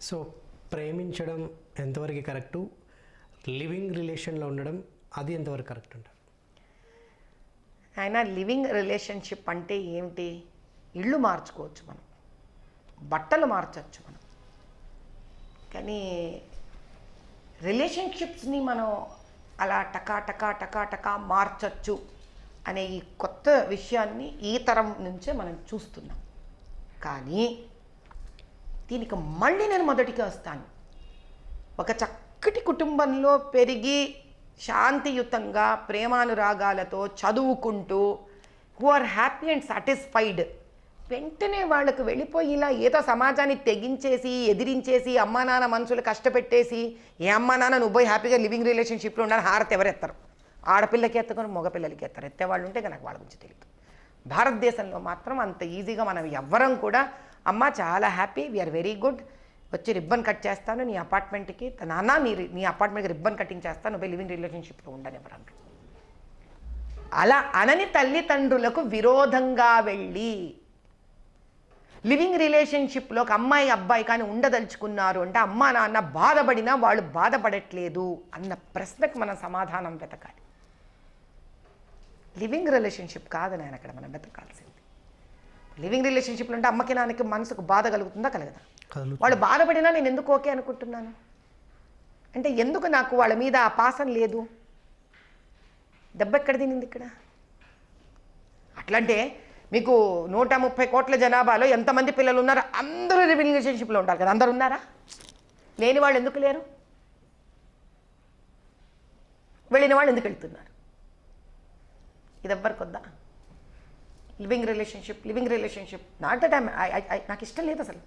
So ప్రేమించడం ఎంతవరకు correct? Living రిలేషన్లో ఉండడం అది ఎంతవరకు కరెక్ట్ అంటారు? ఆయన లివింగ్ రిలేషన్షిప్ అంటే ఏమిటి? ఇళ్ళు మార్చుకోవచ్చు మనం. బట్టలు మార్చచ్చు మనం. కానీ రిలేషన్షిప్స్ని మనం అలా టకా టకా టకా టకా మార్చచ్చు అనే ఈ కొత్త విషయాన్ని ఈ తరం నుంచే మనం చూస్తున్నాం. కానీ దీనికి మళ్ళీ నేను మొదటికి వస్తాను. ఒక చక్కటి కుటుంబంలో పెరిగి శాంతియుతంగా ప్రేమానురాగాలతో చదువుకుంటూ who are happy and satisfied వెంటనే వాళ్ళకు వెళ్ళిపోయి ఇలా ఏదో సమాజాన్ని తెగించేసి ఎదిరించేసి అమ్మా నాన్న మనసులు కష్టపెట్టేసి ఏ అమ్మా నాన్న నువ్వు పోయి హ్యాపీగా లివింగ్ రిలేషన్షిప్లో ఉండాలని హారతి ఎవరు ఎత్తారు ఆడపిల్లకి ఎత్తకొని మగపిల్లలకి ఎత్తారు. ఎత్తేవాళ్ళు ఉంటే నాకు వాళ్ళ గురించి తెలియదు భారతదేశంలో మాత్రం అంత ఈజీగా మనం ఎవ్వరం కూడా అమ్మ చాలా happy we are very good వచ్చి రిబ్బన్ కట్ చేస్తాను నీ అపార్ట్మెంట్కి నాన్న నీ నీ అపార్ట్మెంట్కి రిబ్బన్ కటింగ్ చేస్తాను నువ్వు లివింగ్ రిలేషన్షిప్లో ఉండని అలా అనని తల్లిదండ్రులకు విరోధంగా వెళ్ళి లివింగ్ రిలేషన్షిప్లో ఒక అమ్మాయి అబ్బాయి కానీ ఉండదలుచుకున్నారు అంటే అమ్మా నాన్న బాధపడినా వాళ్ళు బాధపడట్లేదు అన్న ప్రశ్నకు మనం సమాధానం వెతకాలి. లివింగ్ రిలేషన్షిప్ కాదు నేను అక్కడ మనం వెతకాల్సింది. లివింగ్ రిలేషన్షిప్లో అంటే అమ్మకి నాన్నకి మనసుకు బాధ కలుగుతుందా కలగదా? వాళ్ళు బాధపడినా నేను ఎందుకు ఓకే అనుకుంటున్నాను? అంటే ఎందుకు నాకు వాళ్ళ మీద ఆ పాసం లేదు? దెబ్బ ఎక్కడ తినింది ఇక్కడ? అట్లంటే మీకు నూట ముప్పై కోట్ల జనాభాలో ఎంతమంది పిల్లలు ఉన్నారో అందరూ లివింగ్ రిలేషన్షిప్లో ఉంటారు కదా. అందరు ఉన్నారా? లేని వాళ్ళు ఎందుకు లేరు? వెళ్ళిన వాళ్ళు ఎందుకు వెళ్తున్నారు? ఇది ఎవ్వరికి వద్దా living relationship living relationship. Not that నాకు ఇష్టం లేదు అసలు.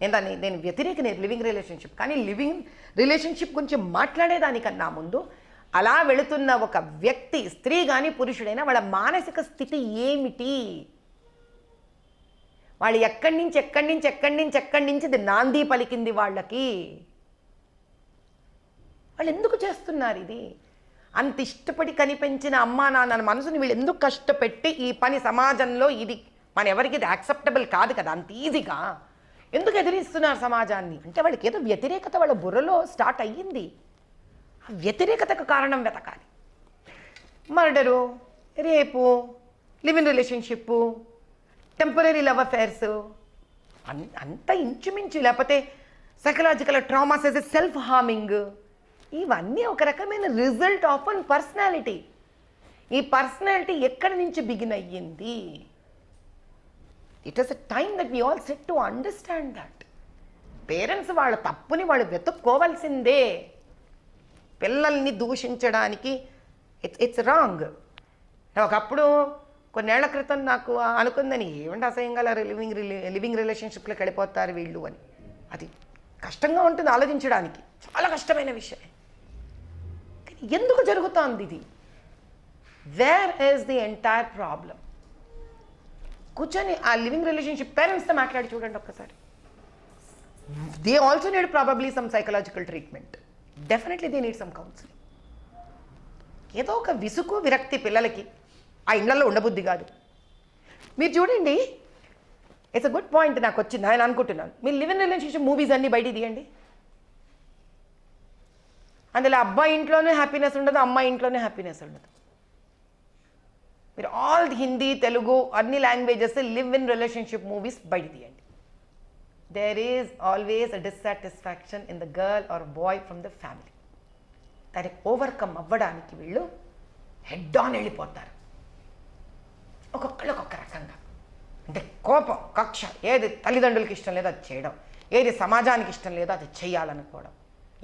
నేను దాన్ని నేను వ్యతిరేకనే లివింగ్ రిలేషన్షిప్. కానీ లివింగ్ రిలేషన్షిప్ గురించి మాట్లాడేదానికన్నా ముందు అలా వెళుతున్న ఒక వ్యక్తి స్త్రీ కానీ పురుషుడైనా వాళ్ళ మానసిక స్థితి ఏమిటి? వాళ్ళు ఎక్కడి నుంచి ఎక్కడి నుంచి ఎక్కడి నుంచి ఎక్కడి నుంచి ఇది నాంది పలికింది వాళ్ళకి? వాళ్ళు ఎందుకు చేస్తున్నారు ఇది? అంత ఇష్టపడి కనిపించిన అమ్మా నాన్న మనసుని వీళ్ళు ఎందుకు కష్టపెట్టి ఈ పని సమాజంలో ఇది మన ఎవరికి ఇది యాక్సెప్టబుల్ కాదు కదా అంత ఈజీగా ఎందుకు ఎదిరిస్తున్నారు సమాజాన్ని? అంటే వాళ్ళకి ఏదో వ్యతిరేకత వాళ్ళ బుర్రలో స్టార్ట్ అయ్యింది. ఆ వ్యతిరేకతకు కారణం వెతకాలి. మర్డరు రేపు living relationship temporary love affairs అంత ఇంచుమించు లేకపోతే psychological traumas as self harming ఇవన్నీ ఒక రకమైన రిజల్ట్ ఆఫ్ అన్ పర్సనాలిటీ. ఈ పర్సనాలిటీ ఎక్కడి నుంచి బిగిన్ అయ్యింది? It is a time that we all set to understand that parents వాళ్ళ తప్పుని వాళ్ళు వెతుక్కోవాల్సిందే. పిల్లల్ని దూషించడానికి ఇట్స్ ఇట్స్ రాంగ్ ఒకప్పుడు కొన్నేళ్ళ క్రితం నాకు అనుకుందని ఏమంటే అసహ్యంగా లివింగ్ లివింగ్ రిలేషన్షిప్లోకి వెళ్ళిపోతారు వీళ్ళు అని. అది కష్టంగా ఉంటుంది ఆలోచించడానికి. చాలా కష్టమైన విషయం. ఎందుకు జరుగుతోంది ఇది? Where is the entire problem కూర్చొని ఆ లివింగ్ రిలేషన్షిప్ పేరెంట్స్తో మాట్లాడి చూడండి ఒక్కసారి. They also need probably some psychological treatment definitely they need some counselling ఏదో ఒక విసుగు విరక్తి పిల్లలకి ఆ ఇళ్ళలో ఉండబుద్ధి కాదు. మీరు చూడండి ఇట్స్ అ గుడ్ పాయింట్ నాకు వచ్చింది ఆయన అనుకుంటున్నాను. మీరు లివ్ ఇన్ రిలేషన్షిప్ మూవీస్ అన్నీ బయట తీయండి. అందులో అబ్బాయి ఇంట్లోనే హ్యాపీనెస్ ఉండదు అమ్మాయి ఇంట్లోనే హ్యాపీనెస్ ఉండదు. మీరు ఆల్ హిందీ తెలుగు అన్ని languages live in relationship movies బయట తీయండి there is always a dissatisfaction in the girl or boy from the family దాన్ని ఓవర్కమ్ అవ్వడానికి వీళ్ళు హెడ్ ఆన్ వెళ్ళిపోతారు. ఒక్కొక్కళ్ళు ఒక్కొక్క రకంగా. అంటే కోపం కక్ష ఏది తల్లిదండ్రులకి ఇష్టం లేదో అది చేయడం ఏది సమాజానికి ఇష్టం లేదో అది చేయాలనుకోవడం.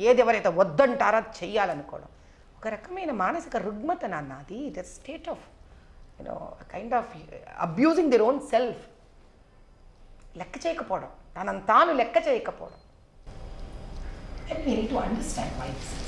ఏది ఎవరైతే వద్దంటారో అది చెయ్యాలనుకోవడం. ఒక రకమైన మానసిక రుగ్మత నాన్న అది it state of you know kind of abusing their own self లెక్క చేయకపోవడం. తనను తాను లెక్క చేయకపోవడం. And we to understand wife